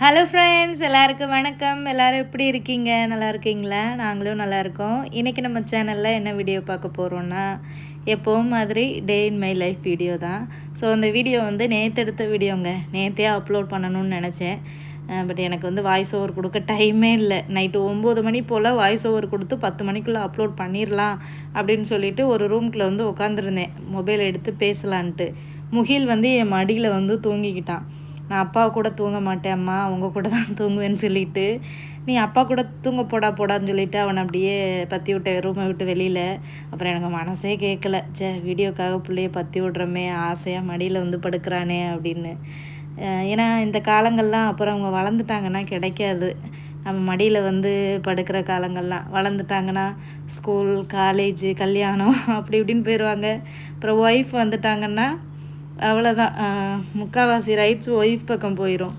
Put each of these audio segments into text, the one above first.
Hello friends எல்லாருக்கும் வணக்கம். எல்லோரும் எப்படி இருக்கீங்க? நல்லா இருக்கீங்களா? நாங்களும் நல்லா இருக்கோம். இன்றைக்கி நம்ம சேனலில் என்ன வீடியோ பார்க்க போகிறோன்னா எப்போவும் மாதிரி day in my life video தான். ஸோ அந்த வீடியோ வந்து நேற்று எடுத்த வீடியோங்க நேற்றே அப்லோட் பண்ணணும்னு நினச்சேன். பட் எனக்கு வந்து வாய்ஸ் ஓவர் கொடுக்க டைமே இல்லை. நைட்டு ஒம்பது மணி போல் வாய்ஸ் ஓவர் கொடுத்து பத்து மணிக்குள்ளே அப்லோட் பண்ணிடலாம் அப்படின்னு சொல்லிட்டு ஒரு ரூம்குள்ளே வந்து உட்காந்துருந்தேன் மொபைல் எடுத்து பேசலான்ட்டு. முகில் வந்து என் மடியில் வந்து தூங்கிக்கிட்டான். நான் அப்பா கூட தூங்க மாட்டேன் அம்மா அவங்க கூட தான் தூங்குவேன்னு சொல்லிட்டு நீ அப்பா கூட தூங்க போடா போடான்னு சொல்லிட்டு அவனை அப்படியே பற்றி விட்ட ரூமை விட்டு வெளியில். அப்புறம் எனக்கு மனசே கேட்கல. சே வீடியோக்காக பிள்ளைய பற்றி விட்றமே ஆசையாக மடியில் வந்து படுக்கிறானே அப்படின்னு. ஏன்னா இந்த காலங்கள்லாம் அப்புறம் அவங்க வளர்ந்துட்டாங்கன்னா கிடைக்காது. நம்ம மடியில் வந்து படுக்கிற காலங்கள்லாம். வளர்ந்துட்டாங்கன்னா ஸ்கூல் காலேஜு கல்யாணம் அப்படி இப்படின்னு போயிடுவாங்க அப்புறம் ஒய்ஃப் வந்துட்டாங்கன்னா அவ்வளோதான் முக்கால்வாசி ரைட்ஸ் ஒய்ஃப் பக்கம் போயிடும்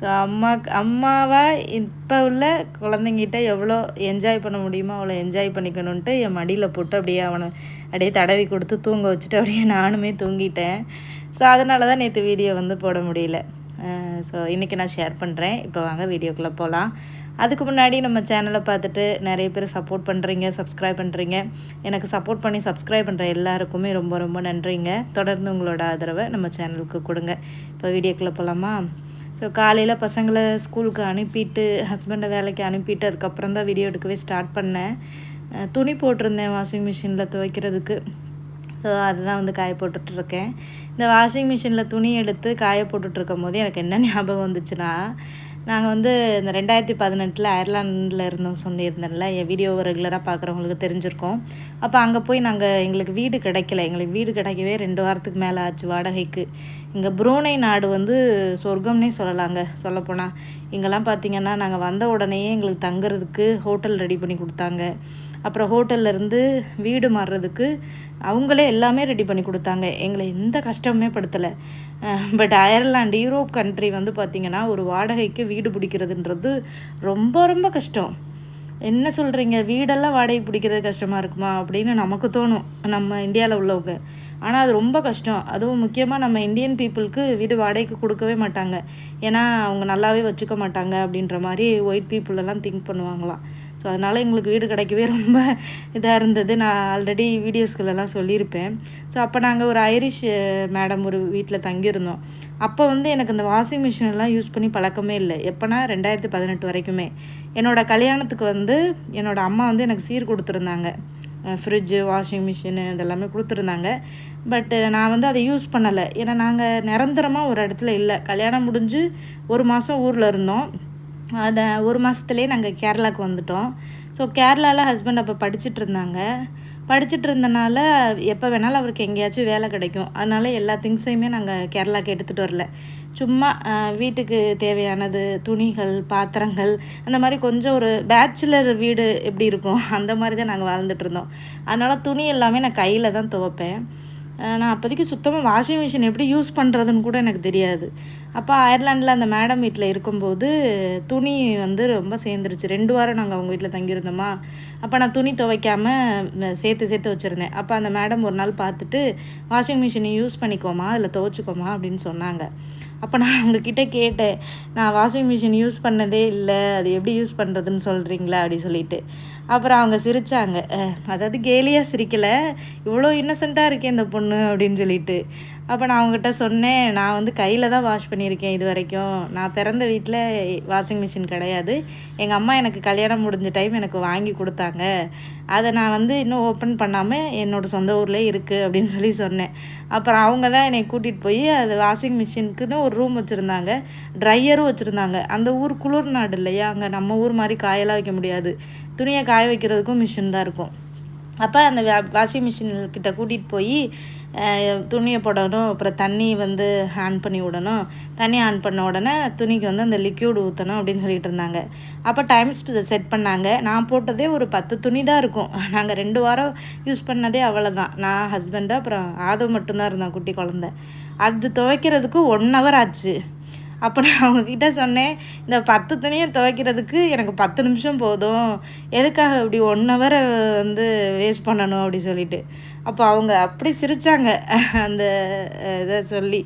ஸோ அம்மா அம்மாவாக இப்போ உள்ள குழந்தைங்கிட்ட எவ்வளோ என்ஜாய் பண்ண முடியுமோ அவ்வளோ என்ஜாய் பண்ணிக்கணுன்ட்டு என் மடியில் போட்டு அப்படியே அவனை அப்படியே தடவி கொடுத்து தூங்க வச்சுட்டு அப்படியே நானுமே தூங்கிட்டேன். ஸோ அதனால தான் நேற்று வீடியோ வந்து போட முடியல. ஸோ இன்றைக்கி நான் ஷேர் பண்ணுறேன் இப்போ வாங்க வீடியோக்குள்ளே போகலாம் அதுக்கு முன்னாடி நம்ம சேனலை பார்த்துட்டு நிறைய பேர் சப்போர்ட் பண்ணுறீங்க சப்ஸ்கிரைப் பண்ணுறீங்க எனக்கு சப்போர்ட் பண்ணி சப்ஸ்கிரைப் பண்ணுற எல்லாருக்குமே ரொம்ப ரொம்ப நன்றிங்க. தொடர்ந்து உங்களோட ஆதரவை நம்ம சேனலுக்கு கொடுங்க. இப்போ வீடியோக்குள்ளே போகலாமா ஸோ காலையில் பசங்களை ஸ்கூலுக்கு அனுப்பிட்டு ஹஸ்பண்டை வேலைக்கு அனுப்பிட்டு அதுக்கப்புறம் தான் வீடியோ எடுக்கவே ஸ்டார்ட் பண்ணேன். துணி போட்டிருந்தேன் வாஷிங் மிஷினில் துவைக்கிறதுக்கு. ஸோ அதுதான் வந்து காய போட்டுட்ருக்கேன் இந்த வாஷிங் மிஷினில் துணி எடுத்து காய போட்டுட்ருக்கும் போது எனக்கு என்ன ஞாபகம் வந்துச்சுன்னா நாங்கள் வந்து இந்த ரெண்டாயிரத்தி பதினெட்டில் அயர்லாண்டில் இருந்தோம் சொல்லியிருந்தேன்ல. என் வீடியோவை ரெகுலராக பார்க்குறவங்களுக்கு தெரிஞ்சிருக்கோம். அப்போ அங்கே போய் நாங்கள் எங்களுக்கு வீடு கிடைக்கல. எங்களுக்கு வீடு கிடைக்கவே ரெண்டு வாரத்துக்கு மேலே ஆச்சு வாடகைக்கு. இங்கே புரூனை நாடு வந்து சொர்க்கம்னே சொல்லலாங்க சொல்லப்போனால் இங்கெல்லாம் பார்த்திங்கன்னா நாங்கள் வந்த உடனேயே எங்களுக்கு தங்குறதுக்கு ஹோட்டல் ரெடி பண்ணி கொடுத்தாங்க. அப்புறம் ஹோட்டல்லேருந்து வீடு மாறுறதுக்கு அவங்களே எல்லாமே ரெடி பண்ணி கொடுத்தாங்க. எங்களை எந்த கஷ்டமுமே படுத்தலை. பட் அயர்லாண்டு யூரோப் கண்ட்ரி வந்து பார்த்திங்கன்னா ஒரு வாடகைக்கு வீடு பிடிக்கிறதுன்றது ரொம்ப ரொம்ப கஷ்டம். என்ன சொல்கிறீங்க வீடெல்லாம் வாடகை பிடிக்கிறது கஷ்டமாக இருக்குமா? அப்படின்னு நமக்கு தோணும். நம்ம இந்தியாவில் உள்ளவங்க. ஆனால் அது ரொம்ப கஷ்டம். அதுவும் முக்கியமாக நம்ம இந்தியன் பீப்புளுக்கு வீடு வாடகைக்கு கொடுக்கவே மாட்டாங்க. ஏன்னா அவங்க நல்லாவே வச்சுக்க மாட்டாங்க அப்படின்ற மாதிரி ஒயிட் பீப்புளெல்லாம் திங்க் பண்ணுவாங்களாம். ஸோ அதனால் எங்களுக்கு வீடு கிடைக்கவே ரொம்ப இதாக இருந்தது. நான் ஆல்ரெடி வீடியோஸ்களெல்லாம் சொல்லியிருப்பேன். ஸோ அப்போ நாங்கள் ஒரு ஐரிஷ் மேடம் uh, ஒரு வீட்டில் தங்கியிருந்தோம். அப்போ வந்து எனக்கு இந்த வாஷிங் மிஷினெல்லாம் யூஸ் பண்ணி பழக்கமே இல்லை. எப்போனா ரெண்டாயிரத்தி பதினெட்டு வரைக்குமே. என்னோடய கல்யாணத்துக்கு வந்து என்னோடய அம்மா வந்து எனக்கு சீர் கொடுத்துருந்தாங்க. ஃப்ரிட்ஜு வாஷிங் மிஷினு இதெல்லாமே கொடுத்துருந்தாங்க. பட்டு uh, நான் வந்து அதை யூஸ் பண்ணலை. ஏன்னா நாங்கள் நிரந்தரமாக ஒரு இடத்துல இல்லை. கல்யாணம் முடிஞ்சு ஒரு மாதம் ஊரில் இருந்தோம். அதை ஒரு மாதத்துலேயே நாங்கள் கேரளாவுக்கு வந்துட்டோம். ஸோ கேரளாவில் ஹஸ்பண்ட் அப்போ படிச்சுட்டு இருந்தாங்க. படிச்சுட்டு இருந்தனால எப்போ வேணாலும் அவருக்கு எங்கேயாச்சும் வேலை கிடைக்கும். அதனால் எல்லா திங்ஸையுமே நாங்கள் கேரளாவுக்கு எடுத்துகிட்டு வரல. சும்மா வீட்டுக்கு தேவையானது துணிகள் பாத்திரங்கள் அந்த மாதிரி கொஞ்சம் ஒரு பேச்சுலர் வீடு எப்படி இருக்கும்? அந்த மாதிரி தான் நாங்கள் வாழ்ந்துட்டு இருந்தோம். அதனால் துணி எல்லாமே நான் கையில் தான் துவைப்பேன். நான் அப்போதைக்கு சுத்தமாக வாஷிங் மிஷின் எப்படி யூஸ் பண்ணுறதுன்னு கூட எனக்கு தெரியாது. அப்போ அயர்லாண்டில் அந்த மேடம் வீட்டில் இருக்கும்போது துணி வந்து ரொம்ப சேர்ந்துருச்சு. ரெண்டு வாரம் நாங்கள் அவங்க வீட்டில் தங்கியிருந்தோமா. அப்போ நான் துணி துவைக்காமல் சேர்த்து சேர்த்து வச்சுருந்தேன். அப்போ அந்த மேடம் ஒரு நாள் பார்த்துட்டு வாஷிங் மிஷினை யூஸ் பண்ணிக்கோமா அதில் துவைச்சிக்கோமா அப்படின்னு சொன்னாங்க. அப்போ நான் அவங்கக்கிட்ட கேட்டேன் நான் வாஷிங் மிஷின் யூஸ் பண்ணதே இல்லை அது எப்படி யூஸ் பண்ணுறதுன்னு சொல்கிறீங்களா அப்படி சொல்லிட்டு. அப்புறம் அவங்க சிரித்தாங்க அதாவது கேலியாக சிரிக்கலை இவ்வளோ இன்னசென்ட்டாக இருக்கேன் இந்த பொண்ணு அப்படின்னு சொல்லிட்டு. அப்போ நான் அவங்ககிட்ட சொன்னேன் நான் வந்து கையில் தான் வாஷ் பண்ணியிருக்கேன் இது வரைக்கும். நான் பிறந்த வீட்டில் வாஷிங் மிஷின் கிடையாது. எங்கள் அம்மா எனக்கு கல்யாணம் முடிஞ்ச டைம் எனக்கு வாங்கி கொடுத்தாங்க. அதை நான் வந்து இன்னும் ஓப்பன் பண்ணாமல் என்னோடய சொந்த ஊர்லேயே இருக்குது அப்படின்னு சொல்லி சொன்னேன். அப்புறம் அவங்க தான் என்னை கூட்டிகிட்டு போய் அது வாஷிங் மிஷினுக்குன்னு ஒரு ரூம் வச்சுருந்தாங்க. ட்ரையரும் வச்சுருந்தாங்க. அந்த ஊர் குளிர் நாடு இல்லையா? அங்கே நம்ம ஊர் மாதிரி காயெல்லாம் வைக்க முடியாது. துணியை காய வைக்கிறதுக்கும் மிஷின் தான் இருக்கும். அப்போ அந்த வாஷிங் மிஷின் கிட்ட கூட்டிகிட்டு போய் துணியை போடணும் அப்புறம் தண்ணி வந்து ஆன் பண்ணி விடணும். தண்ணி ஆன் பண்ண உடனே துணிக்கு வந்து அந்த லிக்யூட் ஊற்றணும் அப்படின்னு சொல்லிட்டு இருந்தாங்க. அப்போ டைம் செட் பண்ணாங்க. நான் போட்டதே ஒரு பத்து துணி தான் இருக்கும். நாங்கள் ரெண்டு வாரம் யூஸ் பண்ணதே அவ்வளோதான் நான் ஹஸ்பண்டு அப்புறம் ஆதவ் மட்டும்தான் இருந்தான் குட்டி குழந்த. அது துவைக்கிறதுக்கு ஒன் ஹவர் ஆச்சு. அப்போ நான் அவங்கக்கிட்ட சொன்னேன் இந்த பத்து துணியை துவைக்கிறதுக்கு எனக்கு பத்து நிமிஷம் போதும். எதுக்காக இப்படி ஒன் ஹவரை வந்து வேஸ்ட் பண்ணணும்? அப்படி சொல்லிட்டு. அப்போ அவங்க அப்படி சிரித்தாங்க அந்த இதை சொல்லி.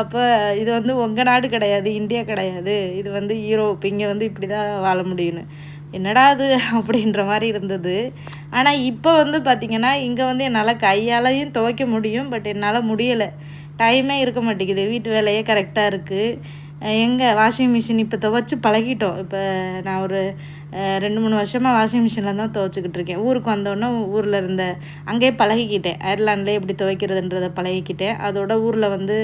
அப்போ இது வந்து உங்கள் நாடு கிடையாது இந்தியா கிடையாது. இது வந்து யூரோப் இங்கே வந்து இப்படி தான் வாழ முடியும்னு. என்னடா அது அப்படின்ற மாதிரி இருந்தது. ஆனால் இப்போ வந்து பார்த்திங்கன்னா இங்கே வந்து என்னால் கையாலையும் துவைக்க முடியும் பட் என்னால் முடியலை. டைமே இருக்க மாட்டேங்குது. வீட்டு வேலையே கரெக்டாக இருக்குது எங்கே வாஷிங் மிஷின் இப்போ துவைச்சி பழகிட்டோம். இப்போ நான் ஒரு ரெண்டு மூணு வருஷமாக வாஷிங் மிஷினில் தான் துவைச்சிக்கிட்டு இருக்கேன். ஊருக்கு வந்தோடனே ஊரில் இருந்த அங்கேயே பழகிக்கிட்டேன். அயர்லாண்ட்லேயே எப்படி துவைக்கிறதுன்றதை பழகிக்கிட்டேன். அதோட ஊரில் வந்து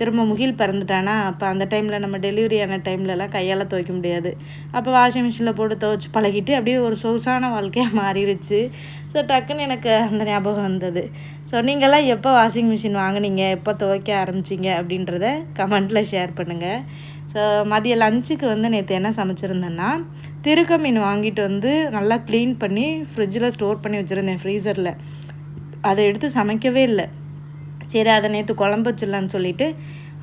திரும்ப முகில் பிறந்துட்டானா அப்போ அந்த டைமில் நம்ம டெலிவரி ஆன டைம்லலாம் கையால் துவைக்க முடியாது. அப்போ வாஷிங் மிஷினில் போட்டு துவைச்சி பழகிட்டு அப்படியே ஒரு சொகுசான வாழ்க்கையாக மாறிடுச்சு. ஸோ டக்குன்னு எனக்கு அந்த ஞாபகம் வந்தது. ஸோ நீங்களாம் எப்போ வாஷிங் மிஷின் வாங்கினீங்க? எப்போ துவைக்க ஆரம்பிச்சிங்க? அப்படின்றத கமெண்ட்டில் ஷேர் பண்ணுங்கள் ஸோ மதிய லஞ்சுக்கு வந்து நேற்று என்ன சமைச்சிருந்தேன்னா திருக்க மீன் வாங்கிட்டு வந்து நல்லா க்ளீன் பண்ணி ஃப்ரிட்ஜில் ஸ்டோர் பண்ணி வச்சுருந்தேன் ஃப்ரீசரில் அதை எடுத்து சமைக்கவே இல்லை. சரி அதை நேற்று குழம்பு வச்சிடலான்னு சொல்லிவிட்டு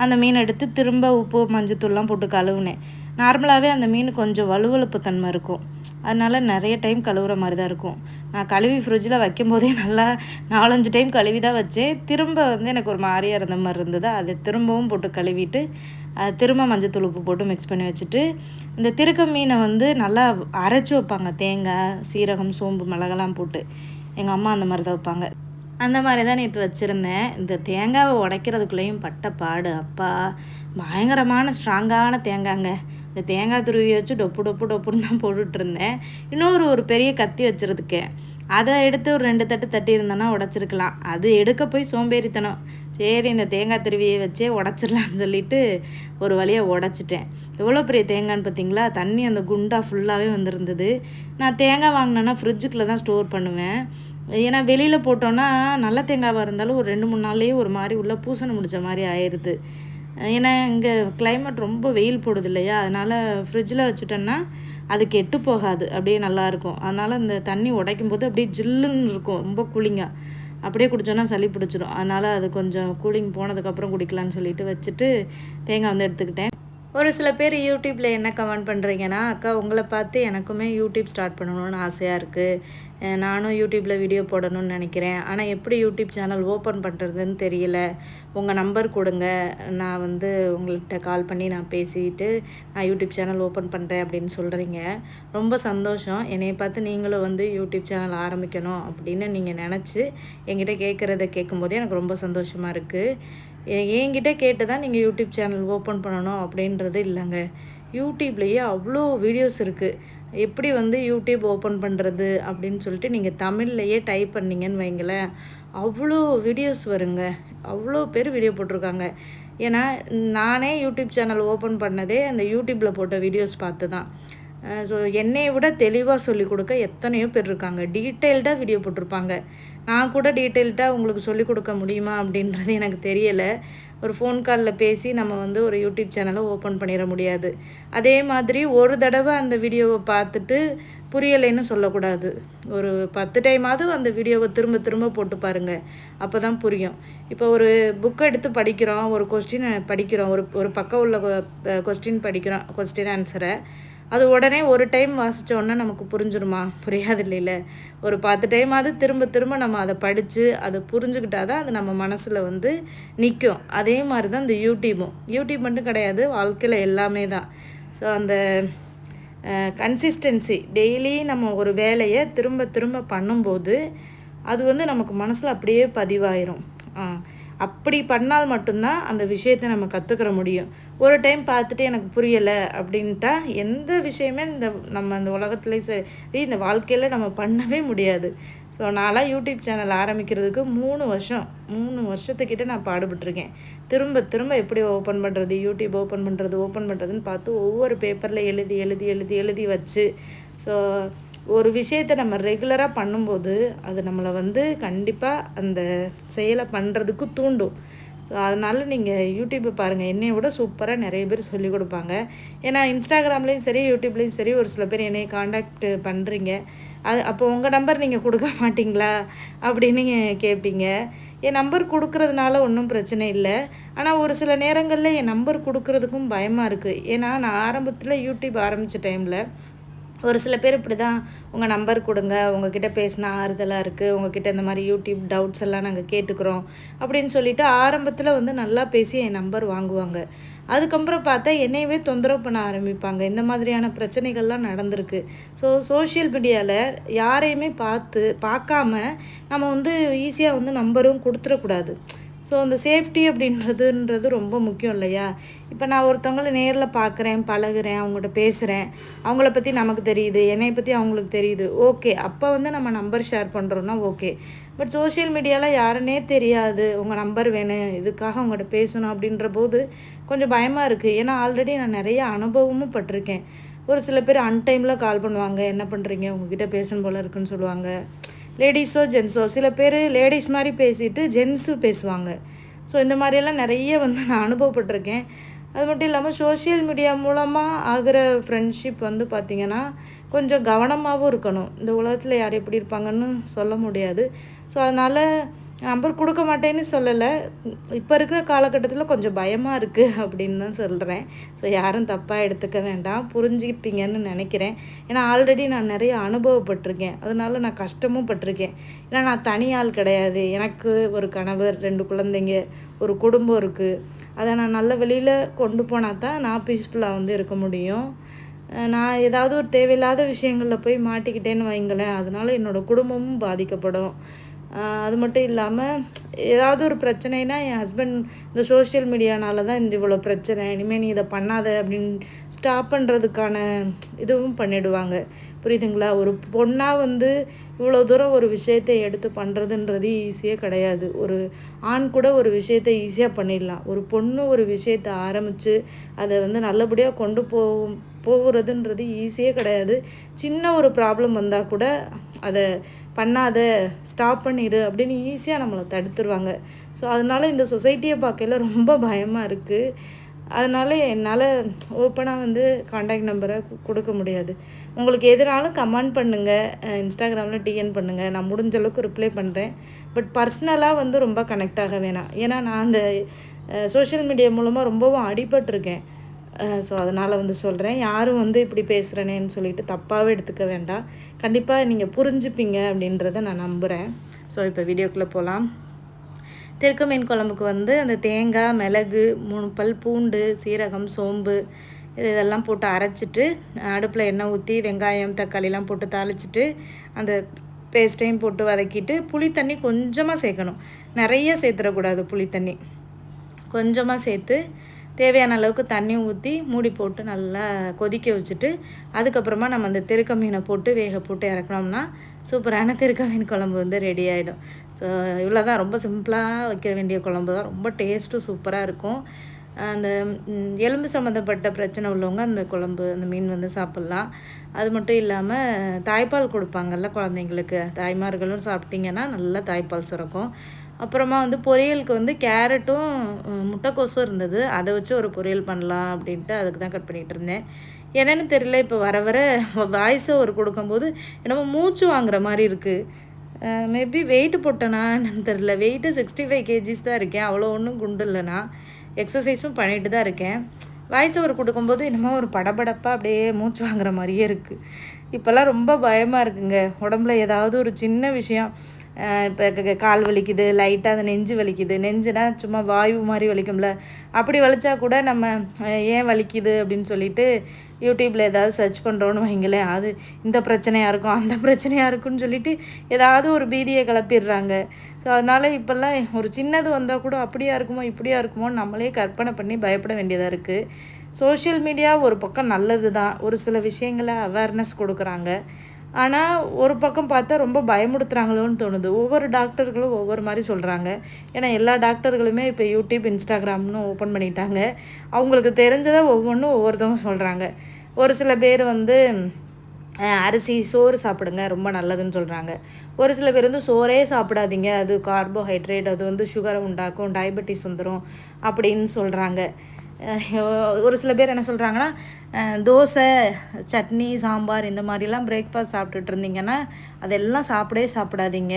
அந்த மீன் எடுத்து திரும்ப உப்பு மஞ்சத்தூள்லாம் போட்டு கழுவுனேன். நார்மலாகவே அந்த மீன் கொஞ்சம் வலுவழுப்பு தன்மை இருக்கும். அதனால் நிறைய டைம் கழுவுற மாதிரி தான் இருக்கும். நான் கழுவி ஃப்ரிட்ஜில் வைக்கும் போதே நல்லா நாலஞ்சு டைம் கழுவி தான் வச்சேன். திரும்ப வந்து எனக்கு ஒரு மாதிரியாக இருந்த மாதிரி இருந்தது. அதை திரும்பவும் போட்டு கழுவிட்டு திரும்ப மஞ்சத்தூள் உப்பு போட்டு மிக்ஸ் பண்ணி வச்சுட்டு இந்த திருக்க மீனை வந்து நல்லா அரைச்சி வைப்பாங்க. தேங்காய் சீரகம் சோம்பு மிளகெல்லாம் போட்டு. எங்கள் அம்மா அந்த மாதிரி தான் வைப்பாங்க. அந்த மாதிரி தான் நேற்று வச்சுருந்தேன். இந்த தேங்காவை உடைக்கிறதுக்குள்ளேயும் பட்ட பாடு. அப்பா பயங்கரமான ஸ்ட்ராங்கான தேங்காங்க. இந்த தேங்காய் துருவி வச்சு டொப்பு டொப்பு டொப்புன்னு தான் போட்டுட்ருந்தேன் இன்னொரு ஒரு பெரிய கத்தி வச்சுருதுக்கு அதை எடுத்து ஒரு ரெண்டு தட்டு தட்டி இருந்தேன்னா உடச்சிருக்கலாம். அது எடுக்க போய் சோம்பேறித்தனம். சரி இந்த தேங்காய் திருவியை வச்சே உடச்சிடலாம்னு சொல்லிட்டு ஒரு வழியாக உடச்சிட்டேன். எவ்வளோ பெரிய தேங்காய்னு பார்த்தீங்களா? தண்ணி அந்த குண்டா ஃபுல்லாகவே வந்திருந்தது. நான் தேங்காய் வாங்கினேன்னா ஃப்ரிட்ஜுக்குள்ளே தான் ஸ்டோர் பண்ணுவேன். ஏன்னா வெளியில் போட்டோன்னா நல்ல தேங்காவாக இருந்தாலும் ஒரு ரெண்டு மூணு நாள்லேயே ஒரு மாதிரி உள்ளே பூசணை முடித்த மாதிரி ஆயிடுது ஏன்னா இங்கே கிளைமேட் ரொம்ப வெயில் போடுது இல்லையா? அதனால் ஃப்ரிட்ஜில் வச்சுட்டோன்னா அது கெட்டு போகாது அப்படியே நல்லாயிருக்கும் அதனால் இந்த தண்ணி உடைக்கும் போது அப்படியே ஜில்லுன்னு இருக்கும் ரொம்ப கூலிங்காக அப்படியே குடித்தோன்னா சளி பிடிச்சிடும் அதனால் அது கொஞ்சம் கூலிங் போனதுக்கப்புறம் குடிக்கலான்னு சொல்லிட்டு வச்சுட்டு தேங்காய் வந்து எடுத்துக்கிட்டேன். ஒரு சில பேர் யூடியூப்பில் என்ன கமெண்ட் பண்ணுறீங்கன்னா அக்கா உங்களை பார்த்து எனக்குமே யூடியூப் ஸ்டார்ட் பண்ணணும்னு ஆசையாக இருக்குது நானும் யூடியூப்பில் வீடியோ போடணும்னு நினைக்கிறேன். ஆனால் எப்படி யூடியூப் சேனல் ஓப்பன் பண்ணுறதுன்னு தெரியல. உங்கள் நம்பர் கொடுங்க. நான் வந்து உங்கள்கிட்ட கால் பண்ணி நான் பேசிட்டு நான் யூடியூப் சேனல் ஓப்பன் பண்ணுறேன் அப்படின்னு சொல்கிறீங்க ரொம்ப சந்தோஷம். என்னை பார்த்து நீங்களும் வந்து யூடியூப் சேனல் ஆரம்பிக்கணும் அப்படின்னு நீங்கள் நினச்சி என்கிட்ட கேட்குறத கேட்கும்போதே எனக்கு ரொம்ப சந்தோஷமாக இருக்குது என்கிட்ட கேட்டு தான் நீங்கள் யூடியூப் சேனல் ஓப்பன் பண்ணணும் அப்படின்றது இல்லைங்க. யூடியூப்லேயே அவ்வளோ வீடியோஸ் இருக்குது எப்படி வந்து யூடியூப் ஓப்பன் பண்ணுறது அப்படின்னு சொல்லிட்டு நீங்கள் தமிழ்லையே டைப் பண்ணிங்கன்னு வைங்களேன் அவ்வளோ வீடியோஸ் வருங்க. அவ்வளோ பேர் வீடியோ போட்டிருக்காங்க. ஏன்னா நானே யூடியூப் சேனல் ஓப்பன் பண்ணதே அந்த யூடியூப்பில் போட்ட வீடியோஸ் பார்த்து தான் ஸோ என்னையை விட தெளிவாக சொல்லிக் கொடுக்க எத்தனையோ பேர் இருக்காங்க. டீட்டெயில்டாக வீடியோ போட்டிருப்பாங்க. நான் கூட டீட்டெயில்டாக உங்களுக்கு சொல்லிக் கொடுக்க முடியுமா அப்படின்றது எனக்கு தெரியலை. ஒரு ஃபோன் காலில் பேசி நம்ம வந்து ஒரு யூடியூப் சேனலை ஓப்பன் பண்ணிட முடியாது. அதே மாதிரி ஒரு தடவை அந்த வீடியோவை பார்த்துட்டு புரியலைன்னு சொல்லக்கூடாது. ஒரு பத்து டைமாவது அந்த வீடியோவை திரும்ப திரும்ப போட்டு பாருங்கள் அப்போ தான் புரியும். இப்போ ஒரு புக்கை எடுத்து படிக்கிறோம் ஒரு கொஸ்டின் படிக்கிறோம் ஒரு ஒரு பக்கம் உள்ள கொஸ்டின் படிக்கிறோம் கொஸ்டின் ஆன்சரை அது உடனே ஒரு டைம் வாசித்த உடனே நமக்கு புரிஞ்சிருமா? புரியாது இல்லைல்ல ஒரு பத்து டைமாவது திரும்ப திரும்ப நம்ம அதை படித்து அதை புரிஞ்சுக்கிட்டால் தான் அது நம்ம மனசில் வந்து நிற்கும் அதே மாதிரி தான் இந்த யூடியூபும். யூடியூப் மட்டும் கிடையாது வாழ்க்கையில் எல்லாமே தான். ஸோ அந்த கன்சிஸ்டன்சி டெய்லி நம்ம ஒரு வேலையை திரும்ப திரும்ப பண்ணும்போது அது வந்து நமக்கு மனசில் அப்படியே பதிவாயிரும். அப்படி பண்ணால் மட்டும்தான் அந்த விஷயத்தை நம்ம கற்றுக்கிற முடியும். ஒரு டைம் பார்த்துட்டு எனக்கு புரியலை அப்படின்ட்டா எந்த விஷயமே இந்த நம்ம இந்த உலகத்துலேயும் சரி இந்த வாழ்க்கையில் நம்ம பண்ணவே முடியாது. ஸோ நான்லாம் யூடியூப் சேனல் ஆரம்பிக்கிறதுக்கு மூணு வருஷம் மூணு வருஷத்துக்கிட்ட நான் பாடுபட்டிருக்கேன். திரும்ப திரும்ப எப்படி ஓப்பன் பண்ணுறது யூடியூப் ஓப்பன் பண்ணுறது ஓப்பன் பண்ணுறதுன்னு பார்த்து ஒவ்வொரு பேப்பரில் எழுதி எழுதி எழுதி எழுதி வச்சு. ஸோ ஒரு விஷயத்தை நம்ம ரெகுலராக பண்ணும்போது அது நம்மளை வந்து கண்டிப்பாக அந்த செயலை பண்ணுறதுக்கு தூண்டும். ஸோ அதனால் நீங்கள் யூடியூப்பை பாருங்கள் என்னையை விட சூப்பராக நிறைய பேர் சொல்லிக் கொடுப்பாங்க. ஏன்னா இன்ஸ்டாகிராம்லேயும் சரி யூடியூப்லேயும் சரி ஒரு சில பேர் என்னையை காண்டாக்ட் பண்ணுறீங்க அது அப்போ உங்கள் நம்பர் நீங்கள் கொடுக்க மாட்டிங்களா? அப்படின்னு நீங்கள் கேட்பீங்க என் நம்பர் கொடுக்கறதுனால ஒன்றும் பிரச்சனை இல்லை. ஆனால் ஒரு சில நேரங்களில் என் நம்பர் கொடுக்கறதுக்கும் பயமாக இருக்குது ஏன்னா நான் ஆரம்பத்தில் யூடியூப் ஆரம்பித்த டைமில் ஒரு சில பேர் இப்படி தான் உங்கள் நம்பர் கொடுங்க உங்ககிட்ட பேசினா ஆறுதலாக இருக்குது உங்ககிட்ட இந்த மாதிரி யூடியூப் டவுட்ஸ் எல்லாம் நாங்கள் கேட்டுக்கிறோம் அப்படின்னு சொல்லிட்டு ஆரம்பத்தில் வந்து நல்லா பேசி என் நம்பர் வாங்குவாங்க. அதுக்கப்புறம் பார்த்தா என்னையவே தொந்தரவு பண்ண ஆரம்பிப்பாங்க. இந்த மாதிரியான பிரச்சனைகள்லாம் நடந்திருக்கு. ஸோ சோஷியல் மீடியாவில் யாரையுமே பார்த்து பார்க்காம நம்ம வந்து ஈஸியாக வந்து நம்பரும் கொடுத்துடக்கூடாது. ஸோ அந்த சேஃப்டி அப்படின்றதுன்றது ரொம்ப முக்கியம் இல்லையா? இப்போ நான் ஒருத்தவங்களை நேரில் பார்க்குறேன் பழகுறேன் அவங்கள்ட்ட பேசுகிறேன் அவங்கள பற்றி நமக்கு தெரியுது என்னை பற்றி அவங்களுக்கு தெரியுது ஓகே அப்போ வந்து நம்ம நம்பர் ஷேர் பண்ணுறோன்னா ஓகே பட் சோஷியல் மீடியாவில் யாருன்னே தெரியாது உங்கள் நம்பர் வேணும் இதுக்காக உங்கள்கிட்ட பேசணும் அப்படின்ற போது கொஞ்சம் பயமாக இருக்குது ஏன்னா ஆல்ரெடி நான் நிறைய அனுபவமும் பட்டிருக்கேன். ஒரு சில பேர் அன்டைமில் கால் பண்ணுவாங்க என்ன பண்ணுறீங்க உங்ககிட்ட பேசணும் போல இருக்குன்னு சொல்லுவாங்க. லேடிஸோ ஜென்ஸோ சில பேர் லேடிஸ் மாதிரி பேசிட்டு ஜென்ஸு பேசுவாங்க. ஸோ இந்த மாதிரியெல்லாம் நிறைய வந்து நான் அனுபவப்பட்டிருக்கேன். அது மட்டும் இல்லாமல் சோஷியல் மீடியா மூலமாக ஆகிற ஃப்ரெண்ட்ஷிப் வந்து பார்த்திங்கன்னா கொஞ்சம் கவனமாகவும் இருக்கணும். இந்த உலகத்தில் யார் எப்படி இருப்பாங்கன்னு சொல்ல முடியாது. ஸோ அதனால் நம்பர் கொடுக்க மாட்டேன்னு சொல்லலை. இப்போ இருக்கிற காலகட்டத்தில் கொஞ்சம் பயமாக இருக்குது அப்படின்னு தான் சொல்கிறேன் ஸோ யாரும் தப்பாக எடுத்துக்க வேண்டாம். புரிஞ்சுப்பீங்கன்னு நினைக்கிறேன். ஏன்னா ஆல்ரெடி நான் நிறைய அனுபவப்பட்டிருக்கேன். அதனால நான் கஷ்டமும் பட்டிருக்கேன். ஏன்னா நான் தனி ஆள் கிடையாது. எனக்கு ஒரு கணவர் ரெண்டு குழந்தைங்க ஒரு குடும்பம் இருக்குது அதை நான் நல்ல வெளியில் கொண்டு போனால் தான் நான் பீஸ்ஃபுல்லாக வந்து இருக்க முடியும். நான் ஏதாவது ஒரு தேவையில்லாத விஷயங்களில் போய் மாட்டிக்கிட்டேன்னு வைங்களேன். அதனால் என்னோடய குடும்பமும் பாதிக்கப்படும். அது மட்டும் இல்லாமல் ஏதாவது ஒரு பிரச்சனைனா என் ஹஸ்பண்ட் இந்த சோஷியல் மீடியானால தான் இந்த இவ்வளோ பிரச்சனை இனிமேல் நீ இதை பண்ணாத அப்படின்னு ஸ்டாப் பண்ணுறதுக்கான இதுவும் பண்ணிடுவாங்க. புரியுதுங்களா? ஒரு பொண்ணாக வந்து இவ்வளோ தூரம் ஒரு விஷயத்தை எடுத்து பண்ணுறதுன்றது ஈஸியாக கிடையாது. ஒரு ஆண் கூட ஒரு விஷயத்தை ஈஸியாக பண்ணிடலாம். ஒரு பொண்ணு ஒரு விஷயத்தை ஆரம்பித்து அதை வந்து நல்லபடியாக கொண்டு போகும் போகிறதுன்றது ஈஸியே கிடையாது. சின்ன ஒரு ப்ராப்ளம் வந்தால் கூட அதை பண்ணாத ஸ்டாப் பண்ணிடு அப்படின்னு ஈஸியாக நம்மளை தடுத்துருவாங்க. ஸோ அதனால் இந்த சொசைட்டியை பார்க்கல ரொம்ப பயமாக இருக்குது அதனால் என்னால் ஓப்பனாக வந்து காண்டாக்ட் நம்பரை கொடுக்க முடியாது. உங்களுக்கு எதுனாலும் கமெண்ட் பண்ணுங்கள் இன்ஸ்டாகிராமில் டிஎன் பண்ணுங்கள் நான் முடிஞ்ச அளவுக்கு ரிப்ளை பண்ணுறேன் பட் பர்சனலாக வந்து ரொம்ப கனெக்ட் ஆக வேணாம். ஏன்னா நான் அந்த சோஷியல் மீடியா மூலமாக ரொம்பவும் அடிபட்டிருக்கேன். ஸோ அதனால் வந்து சொல்கிறேன் யாரும் வந்து இப்படி பேசுகிறேனேன்னு சொல்லிட்டு தப்பாகவே எடுத்துக்க வேண்டாம். கண்டிப்பாக நீங்கள் புரிஞ்சுப்பீங்க அப்படின்றத நான் நம்புகிறேன் ஸோ இப்போ வீடியோக்குள்ளே போகலாம் தெற்கு மீன் குழம்புக்கு வந்து அந்த தேங்காய் மிளகு மூணு பல் பூண்டு சீரகம் சோம்பு இது இதெல்லாம் போட்டு அரைச்சிட்டு அடுப்பில் எண்ணெய் ஊற்றி வெங்காயம் தக்காளிலாம் போட்டு தாளிச்சிட்டு அந்த பேஸ்ட்டையும் போட்டு வதக்கிட்டு புளி தண்ணி கொஞ்சமாக சேர்க்கணும். நிறைய சேர்த்துடக்கூடாது புளி தண்ணி. கொஞ்சமாக சேர்த்து தேவையான அளவுக்கு தண்ணி ஊற்றி மூடி போட்டு நல்லா கொதிக்க வச்சுட்டு அதுக்கப்புறமா நம்ம அந்த திருக்க மீனை போட்டு வேக போட்டு இறக்கணும்னா சூப்பரான திருக்க மீன் குழம்பு வந்து ரெடி ஆகிடும் ஸோ இவ்வளோ தான் ரொம்ப சிம்பிளாக வைக்க வேண்டிய குழம்பு தான் ரொம்ப டேஸ்ட்டும் சூப்பராக இருக்கும். அந்த எலும்பு சம்மந்தப்பட்ட பிரச்சனை உள்ளவங்க அந்த குழம்பு அந்த மீன் வந்து சாப்பிட்லாம். அது மட்டும் இல்லாமல் தாய்ப்பால் கொடுப்பாங்கல்ல குழந்தைங்களுக்கு தாய்மார்களும் சாப்பிட்டிங்கன்னா நல்லா தாய்ப்பால் சுரக்கும். அப்புறமா வந்து பொரியலுக்கு வந்து கேரட்டும் முட்டைக்கோசும் இருந்தது. அதை வச்சு ஒரு பொரியல் பண்ணலாம் அப்படின்ட்டு அதுக்கு தான் கட் பண்ணிகிட்டு இருந்தேன். என்னென்னு தெரியல இப்போ வர வர வாய்ஸை ஒரு கொடுக்கும்போது என்னமோ மூச்சு வாங்குற மாதிரி இருக்குது மேபி வெயிட்டு போட்டேனா என்னன்னு தெரில வெயிட்டு சிக்ஸ்டி ஃபைவ் கேஜிஸ் தான் இருக்கேன். அவ்வளோ ஒன்றும் குண்டு இல்லைனா எக்ஸசைஸும் பண்ணிட்டு தான் இருக்கேன். வாய்ஸ் ஓவர் கொடுக்கும்போது என்னமோ ஒரு படபடப்பாக அப்படியே மூச்சு வாங்குற மாதிரியே இருக்குது இப்போல்லாம் ரொம்ப பயமாக இருக்குங்க. உடம்புல ஏதாவது ஒரு சின்ன விஷயம் இப்போ கால் வலிக்குது லைட்டாக அந்த நெஞ்சு வலிக்குது. நெஞ்சுனா சும்மா வாயு மாதிரி வலிக்கும்ல. அப்படி வலிச்சா கூட நம்ம ஏன் வலிக்குது அப்படின்னு சொல்லிட்டு யூடியூப்பில் ஏதாவது சர்ச் பண்ணுறோன்னு வைங்களேன். அது இந்த பிரச்சனையாக இருக்கும் அந்த பிரச்சனையாக இருக்குன்னு சொல்லிட்டு ஏதாவது ஒரு பீதியை கிளப்பிடுறாங்க. ஸோ அதனால் இப்போல்லாம் ஒரு சின்னது வந்தால் கூட அப்படியா இருக்குமோ இப்படியா இருக்குமோன்னு நம்மளே கற்பனை பண்ணி பயப்பட வேண்டியதாக இருக்குது சோஷியல் மீடியா ஒரு பக்கம் நல்லது தான் ஒரு சில விஷயங்களை அவேர்னஸ் கொடுக்குறாங்க. ஆனால் ஒரு பக்கம் பார்த்தா ரொம்ப பயமுடுத்துகிறாங்களோன்னு தோணுது. ஒவ்வொரு டாக்டர்களும் ஒவ்வொரு மாதிரி சொல்கிறாங்க ஏன்னா எல்லா டாக்டர்களுமே இப்போ யூடியூப் இன்ஸ்டாகிராம்னு ஓப்பன் பண்ணிட்டாங்க. அவங்களுக்கு தெரிஞ்சதை ஒவ்வொன்றும் ஒவ்வொருத்தவங்க சொல்கிறாங்க ஒரு சில பேர் வந்து அரிசி சோறு சாப்பிடுங்க ரொம்ப நல்லதுன்னு சொல்கிறாங்க ஒரு சில பேர் வந்து சோறே சாப்பிடாதீங்க. அது கார்போஹைட்ரேட் அது வந்து சுகரை உண்டாக்கும் டயபெட்டிஸ் வந்துடும் அப்படின்னு சொல்கிறாங்க ஒரு சில பேர் என்ன சொல்கிறாங்கன்னா தோசை சட்னி சாம்பார் இந்த மாதிரிலாம் பிரேக்ஃபாஸ்ட் சாப்பிட்டுட்டு இருந்தீங்கன்னா அதெல்லாம் சாப்பிடவே சாப்பிடாதீங்க.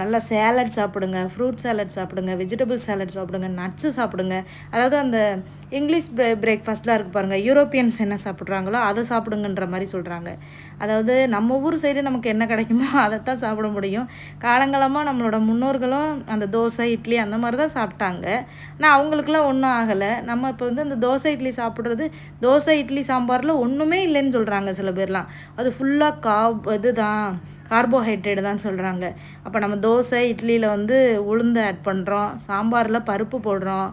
நல்லா சேலட் சாப்பிடுங்க ஃப்ரூட் சேலட் சாப்பிடுங்க வெஜிடபிள் சேலட் சாப்பிடுங்க நட்ஸு சாப்பிடுங்க. அதாவது அந்த இங்கிலீஷ் பிரே பிரேக்ஃபாஸ்ட்லாம் இருக்குது பாருங்கள் யூரோப்பியன்ஸ் என்ன சாப்பிட்றாங்களோ அதை சாப்பிடுங்கன்ற மாதிரி சொல்கிறாங்க அதாவது நம்ம ஊர் சைடு நமக்கு என்ன கிடைக்குமோ அதைத்தான் சாப்பிட முடியும். காலங்காலமாக நம்மளோட முன்னோர்களும் அந்த தோசை இட்லி அந்த மாதிரி தான் சாப்பிட்டாங்க. ஆனால் அவங்களுக்குலாம் ஒன்றும் ஆகலை. நம்ம இப்போ வந்து அந்த தோசை இட்லி சாப்பிட்றது தோசை இட்லி சாம்பாரில் ஒன்றுமே இல்லைன்னு சொல்கிறாங்க சில பேர்லாம். அது ஃபுல்லாக கா இதுதான். கார்போஹைட்ரேட் தான் சொல்கிறாங்க அப்போ நம்ம தோசை இட்லியில் வந்து உளுந்து ஆட் பண்ணுறோம் சாம்பாரில் பருப்பு போடுறோம்.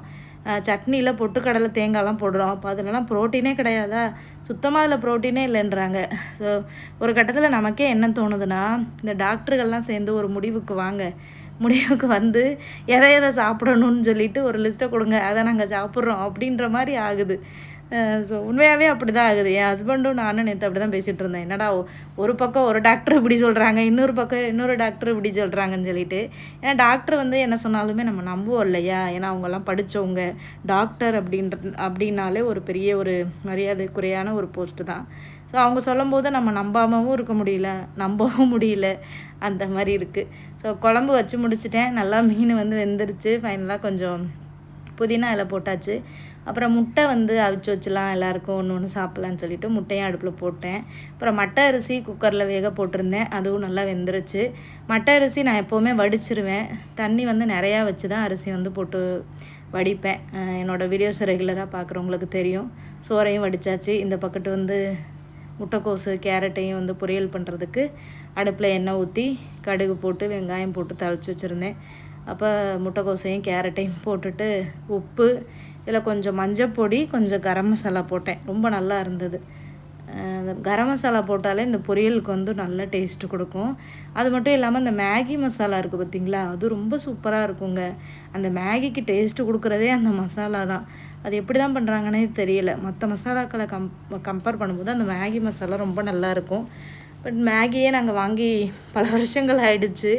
சட்னியில் பொட்டுக்கடலை தேங்காய்லாம் போடுறோம். அப்போ அதுலலாம் ப்ரோட்டீனே கிடையாதா? சுத்தமாக அதில் ப்ரோட்டீனே இல்லைன்றாங்க. ஸோ ஒரு கட்டத்தில் நமக்கே என்ன தோணுதுன்னா இந்த டாக்டர்கள்லாம் சேர்ந்து ஒரு முடிவுக்கு வாங்க. முடிவுக்கு வந்து எதை எதை சாப்பிடணும்னு சொல்லிட்டு ஒரு லிஸ்ட்டை கொடுங்க. அதை நாங்கள் சாப்பிட்றோம் அப்படின்ற மாதிரி ஆகுது. ஸோ உண்மையாகவே அப்படி தான் ஆகுது. என் ஹஸ்பண்டும் நானும் நேற்று அப்படி தான் பேசிகிட்டு இருந்தேன். என்னடா ஒரு பக்கம் ஒரு டாக்டர் இப்படி சொல்கிறாங்க இன்னொரு பக்கம் இன்னொரு டாக்டர் இப்படி சொல்கிறாங்கன்னு சொல்லிட்டு. ஏன்னா டாக்டர் வந்து என்ன சொன்னாலுமே நம்ம நம்புவோம் இல்லையா? ஏன்னா அவங்கெல்லாம் படித்தவங்க டாக்டர் அப்படின்ற அப்படின்னாலே ஒரு பெரிய ஒரு மரியாதைக்குறையான ஒரு போஸ்ட்டு தான். ஸோ அவங்க சொல்லும்போது நம்ம நம்பாமவும் இருக்க முடியல நம்பவும் முடியல. அந்த மாதிரி இருக்குது ஸோ குழம்பு வச்சு முடிச்சிட்டேன். நல்லா மீன் வந்து வெந்துருச்சு. ஃபைனலாக கொஞ்சம் புதினா இலை போட்டாச்சு. அப்புறம் முட்டை வந்து அவிச்சு வச்சுலாம் எல்லாருக்கும் ஒன்று ஒன்று சாப்பிட்லான்னு சொல்லிட்டு முட்டையும் அடுப்பில் போட்டேன். அப்புறம் மட்டை அரிசி குக்கரில் வேக போட்டிருந்தேன். அதுவும் நல்லா வெந்துருச்சு. மட்டை அரிசி நான் எப்போவுமே வடிச்சிருவேன். தண்ணி வந்து நிறையா வச்சு தான் அரிசி வந்து போட்டு வடிப்பேன். என்னோடய வீடியோஸ் ரெகுலராக பார்க்குறவங்களுக்கு தெரியும். சோறையும் வடித்தாச்சு இந்த பக்கத்து வந்து முட்டைக்கோஸு கேரட்டையும் வந்து பொரியல் பண்ணுறதுக்கு அடுப்பில் எண்ணெய் ஊற்றி கடுகு போட்டு வெங்காயம் போட்டு தழைச்சி வச்சுருந்தேன். அப்போ முட்டைக்கோசையும் கேரட்டையும் போட்டுட்டு உப்பு இதில் கொஞ்சம் மஞ்சள் பொடி கொஞ்சம் கரம் மசாலா போட்டேன். ரொம்ப நல்லா இருந்தது. கரம் மசாலா போட்டாலே இந்த பொரியலுக்கு வந்து நல்ல டேஸ்ட்டு கொடுக்கும். அது மட்டும் இல்லாமல் இந்த மேகி மசாலா இருக்குது பார்த்தீங்களா? அது ரொம்ப சூப்பராக இருக்குங்க. அந்த மேகிக்கு டேஸ்ட்டு கொடுக்குறதே அந்த மசாலா தான். அது எப்படி தான் பண்ணுறாங்கன்னே தெரியல. மற்ற மசாலாக்களை கம் கம்பேர் பண்ணும்போது அந்த மேகி மசாலா ரொம்ப நல்லாயிருக்கும் பட் மேகியே நாங்கள் வாங்கி பல வருஷங்கள் ஆயிடுச்சு.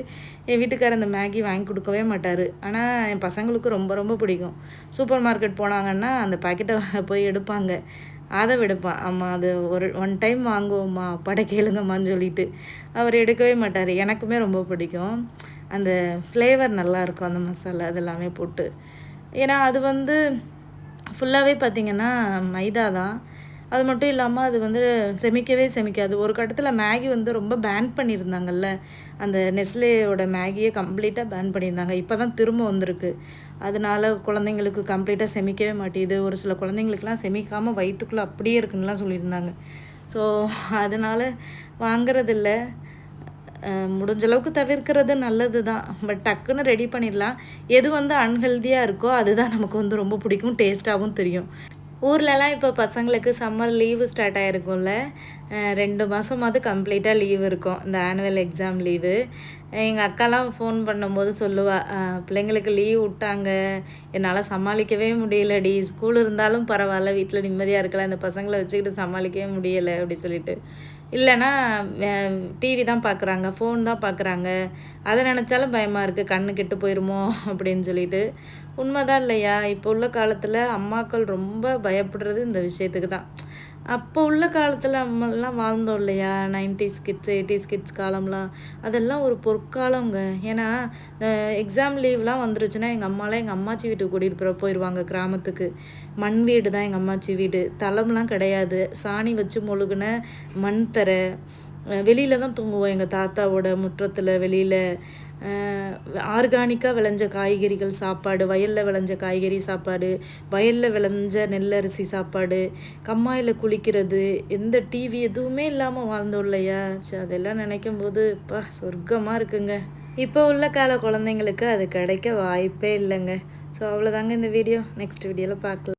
என் வீட்டுக்காரர் அந்த மேகி வாங்கி கொடுக்கவே மாட்டார். ஆனால் என் பசங்களுக்கு ரொம்ப ரொம்ப பிடிக்கும். சூப்பர் மார்க்கெட் போனாங்கன்னா அந்த பாக்கெட்டை போய் எடுப்பாங்க. அதை விடுப்பான் அம்மா அது ஒரு ஒன் டைம் வாங்குவோம்மா படை கேளுங்கம்மான்னு சொல்லிட்டு. அவர் எடுக்கவே மாட்டார். எனக்குமே ரொம்ப பிடிக்கும். அந்த ஃப்ளேவர் நல்லாயிருக்கும் அந்த மசாலா அதெல்லாமே போட்டு. ஏன்னா அது வந்து ஃபுல்லாகவே பார்த்திங்கன்னா மைதா தான். அது மட்டும் இல்லாமல் அது வந்து செமிக்கவே செமிக்காது. ஒரு கட்டத்தில் மேகி வந்து ரொம்ப பேன் பண்ணியிருந்தாங்கல்ல அந்த நெஸ்லேயோட மேகியை கம்ப்ளீட்டாக பேன் பண்ணியிருந்தாங்க. இப்போ தான் திரும்ப வந்திருக்கு. அதனால குழந்தைங்களுக்கு கம்ப்ளீட்டாக செமிக்கவே மாட்டேங்குது. ஒரு சில குழந்தைங்களுக்குலாம் செமிக்காமல் வயிற்றுக்குள்ளே அப்படியே இருக்குன்னுலாம் சொல்லியிருந்தாங்க. ஸோ அதனால் வாங்குறதில்ல. முடிஞ்சளவுக்கு முடிஞ்ச அளவுக்கு தவிர்க்கிறது நல்லது தான் பட் டக்குன்னு ரெடி பண்ணிடலாம். எது வந்து அன்ஹெல்தியாக இருக்கோ அதுதான் நமக்கு வந்து ரொம்ப பிடிக்கும் டேஸ்ட்டாகவும் தெரியும். ஊர்லலாம் இப்போ பசங்களுக்கு சம்மர் லீவு ஸ்டார்ட் ஆகிருக்கும்ல ரெண்டு மாதமாவது கம்ப்ளீட்டாக லீவ் இருக்கும். இந்த ஆனுவல் எக்ஸாம் லீவு எங்கள் அக்காலாம் ஃபோன் பண்ணும்போது சொல்லுவாள் பிள்ளைங்களுக்கு லீவ் விட்டாங்க. என்னால் சமாளிக்கவே முடியலடி. ஸ்கூல் இருந்தாலும் பரவாயில்ல. வீட்டில் நிம்மதியாக இருக்கலாம். இந்த பசங்களை வச்சுக்கிட்டு சமாளிக்கவே முடியலை. அப்படி சொல்லிட்டு. இல்லைன்னா டிவி தான் பார்க்குறாங்க ஃபோன் தான் பார்க்குறாங்க அதை நினச்சாலும் பயமாக இருக்குது கண்ணு கெட்டு போயிடுமோ அப்படின்னு சொல்லிட்டு. உண்மைதான் இல்லையா? இப்போ உள்ள காலத்தில் அம்மாக்கள் ரொம்ப பயப்படுறது இந்த விஷயத்துக்கு தான் அப்போ உள்ள காலத்தில் நம்மலாம் வாழ்ந்தோம் இல்லையா? நைன்டிஸ் கிட்ஸ் எயிட்டிஸ் கிட்ஸ் காலம்லாம். அதெல்லாம் ஒரு பொற்காலங்க ஏன்னா எக்ஸாம் லீவ்லாம் வந்துருச்சுன்னா எங்கள் அம்மாலாம் எங்கள் அம்மாச்சி வீட்டுக்கு கூட்டிகிட்டு போகிற போயிடுவாங்க கிராமத்துக்கு. மண் வீடு தான் எங்கள் அம்மாச்சி வீடு. தளம்லாம் கிடையாது. சாணி வச்சு மொழுகுன மண் தரை. வெளியில் தான் தூங்குவோம் எங்கள் தாத்தாவோட முற்றத்தில் வெளியில். ஆர்கானிக்காக விளைஞ்ச காய்கறிகள் சாப்பாடு வயலில் விளைஞ்ச காய்கறி சாப்பாடு வயலில் விளைஞ்ச நெல்லரிசி சாப்பாடு கம்மாயில் குளிக்கிறது எந்த டிவி எதுவுமே இல்லாமல் வாழ்ந்தோம் இல்லையா சரி அதெல்லாம் நினைக்கும் போது இப்போ சொர்க்கமாக இருக்குங்க. இப்போ உள்ள கால குழந்தைங்களுக்கு அது கிடைக்க வாய்ப்பே இல்லைங்க. ஸோ அவ்வளோதாங்க இந்த வீடியோ. நெக்ஸ்ட் வீடியோவில் பார்க்கலாம்.